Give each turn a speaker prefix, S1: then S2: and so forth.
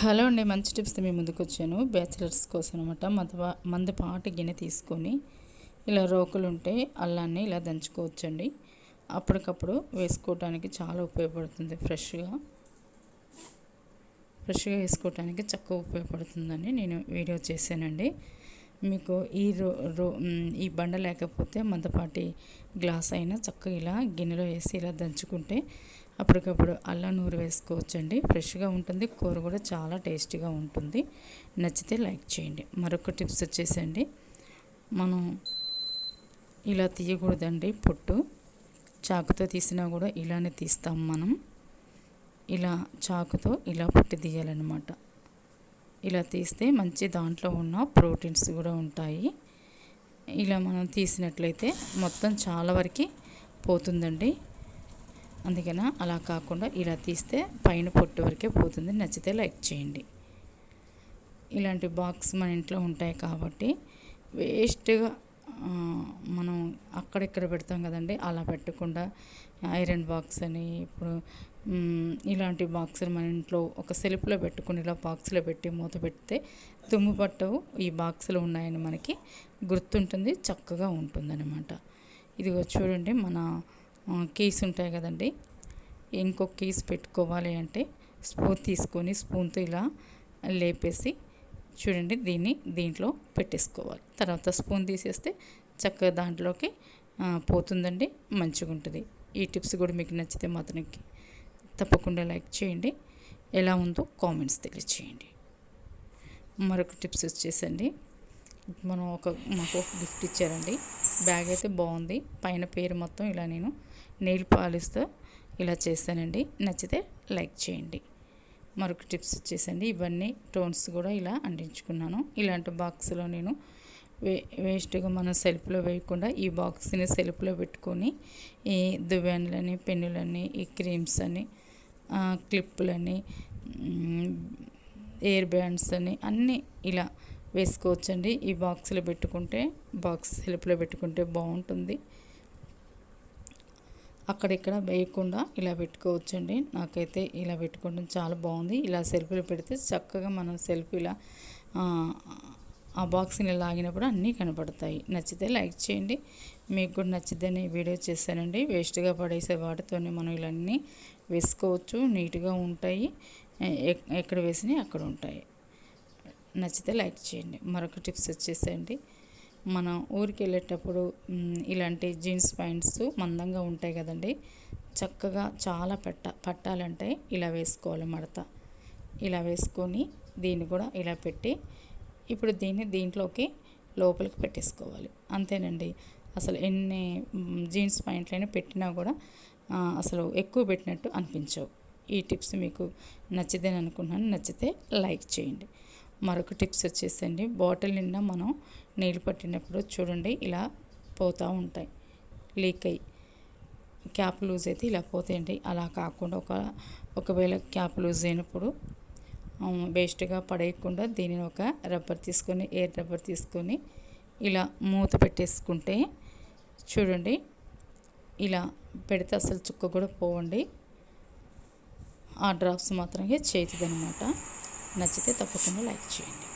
S1: Hello అండి మంచి టిప్స్తో మీ ముందుకు వచ్చాను. బ్యాచిలర్స్ కోసం అనమాట మంద మందపాటి గిన్నె తీసుకొని ఇలా రోకులు ఉంటే అల్లాన్ని ఇలా దంచుకోవచ్చండి. అప్పటికప్పుడు వేసుకోవటానికి చాలా ఉపయోగపడుతుంది ఫ్రెష్గా. ఫ్రెష్గా వేసుకోవటానికి చక్కగా ఉపయోగపడుతుందని నేను వీడియో చేశానండి. మీకు ఈ రో రో ఈ బండ లేకపోతే మందపాటి గ్లాస్ అయినా చక్కగా ఇలా గిన్నెలో వేసి ఇలా దంచుకుంటే అప్పటికప్పుడు అల్లం నూరు వేసుకోవచ్చండి. ఫ్రెష్గా ఉంటుంది. కూర కూడా చాలా టేస్టీగా ఉంటుంది. నచ్చితే లైక్ చేయండి. మరొక టిప్స్ వచ్చేసండి. మనం ఇలా తీయకూడదండి పొట్టు. చాకుతో తీసినా కూడా ఇలానే తీస్తాం మనం. ఇలా చాకుతో ఇలా పొట్టి తీయాలన్నమాట. ఇలా తీస్తే మంచి దాంట్లో ఉన్న ప్రోటీన్స్ కూడా ఉంటాయి. ఇలా మనం తీసినట్లయితే మొత్తం చాలా వరకు పోతుందండి. అందుకని అలా కాకుండా ఇలా తీస్తే పైన పొట్టు వరకే పోతుంది. నచ్చితే లైక్ చేయండి. ఇలాంటి బాక్స్ మన ఇంట్లో ఉంటాయి కాబట్టి వేస్ట్గా మనం అక్కడెక్కడ పెడతాం కదండి అలా పెట్టకుండా ఐరన్ బాక్స్ అని ఇప్పుడు ఇలాంటి బాక్సులు మన ఇంట్లో ఒక సెల్ఫ్లో పెట్టుకుని ఇలా బాక్స్లో పెట్టి మూత పెడితే తుమ్ము పట్టవు. ఈ బాక్సులు ఉన్నాయని మనకి గుర్తుంటుంది చక్కగా ఉంటుందన్నమాట. ఇదిగో చూడండి మన కీస్ ఉంటాయి కదండి. ఇంకొక కీస్ పెట్టుకోవాలి అంటే స్పూన్ తీసుకొని స్పూన్తో ఇలా లేపేసి చూడండి దీన్ని దీంట్లో పెట్టేసుకోవాలి. తర్వాత స్పూన్ తీసేస్తే చక్కగా దాంట్లోకి పోతుందండి మంచిగా ఉంటుంది. ఈ టిప్స్ కూడా మీకు నచ్చితే మాత్రానికి తప్పకుండా లైక్ చేయండి. ఎలా ఉందో కామెంట్స్ తెలియచేయండి మరొక టిప్స్ వచ్చేసండి. మనం ఒక మాకు గిఫ్ట్ ఇచ్చారండి. బ్యాగ్ అయితే బాగుంది. పైన పేరు మొత్తం ఇలా నేను నెయిల్ పాలిస్తో ఇలా చేశానండి నచ్చితే లైక్ చేయండి. మరొక టిప్స్ వచ్చేసండి. ఇవన్నీ టోన్స్ కూడా ఇలా అంటించుకున్నాను. ఇలాంటి బాక్స్లో నేను వే వేస్ట్గా మనం సెల్ఫ్లో వేయకుండా ఈ బాక్స్ని సెల్ఫ్లో పెట్టుకొని ఈ దువ్వెన్లని పెన్నులని ఈ క్రీమ్స్ అని క్లిప్పులని ఎయిర్ బ్యాండ్స్ అని అన్నీ ఇలా వేసుకోవచ్చండి. ఈ బాక్స్లో పెట్టుకుంటే బాక్స్ సెల్ఫ్లో పెట్టుకుంటే బాగుంటుంది. అక్కడిక్కడ వేయకుండా ఇలా పెట్టుకోవచ్చండి. నాకైతే ఇలా పెట్టుకోవడం చాలా బాగుంది. ఇలా సెల్ఫీలు పెడితే చక్కగా మనం సెల్ఫ్ ఇలా ఆ బాక్స్ని లాగినప్పుడు అన్నీ కనపడతాయి. నచ్చితే లైక్ చేయండి. మీకు కూడా నచ్చిద్దని వీడియో చేశానండి వేస్ట్గా పడేసే వాటితోనే మనం ఇలాన్నీ వేసుకోవచ్చు. నీట్గా ఉంటాయి. ఎక్కడ వేసినాయి అక్కడ ఉంటాయి. నచ్చితే లైక్ చేయండి. మరొక టిప్స్ వచ్చేసేయండి. మనం ఊరికి వెళ్ళేటప్పుడు ఇలాంటి జీన్స్ ప్యాంట్స్ మందంగా ఉంటాయి కదండి. చక్కగా చాలా పెట్ట పట్టాలంటే ఇలా వేసుకోవాలి మడత. ఇలా వేసుకొని దీన్ని కూడా ఇలా పెట్టి ఇప్పుడు దీన్ని దీంట్లోకి లోపలికి పెట్టేసుకోవాలి. అంతేనండి. అసలు ఎన్ని జీన్స్ ప్యాంట్లైనా పెట్టినా కూడా అసలు ఎక్కువ పెట్టినట్టు అనిపించవు. ఈ టిప్స్ మీకు నచ్చిదని అనుకున్నాను నచ్చితే లైక్ చేయండి. మరొక టిప్స్ వచ్చేసండి. బాటిల్ నిండా మనం నీళ్ళు పట్టినప్పుడు చూడండి ఇలా పోతూ ఉంటాయి. లీక్ అయ్యి. క్యాప్ లూజ్ అయితే ఇలా పోతాయండి. అలా కాకుండా ఒక ఒకవేళ క్యాప్ లూజ్ అయినప్పుడు వేస్ట్గా పడేయకుండా దీనిని ఒక రబ్బర్ తీసుకొని ఎయిర్ రబ్బర్ తీసుకొని ఇలా మూత పెట్టేసుకుంటే చూడండి ఇలా పెడితే అసలు చుక్క కూడా పోవండి. ఆ డ్రాప్స్ మాత్రమే చేతిదనమాట. నచ్చితే తప్పకుండా లైక్ చేయండి.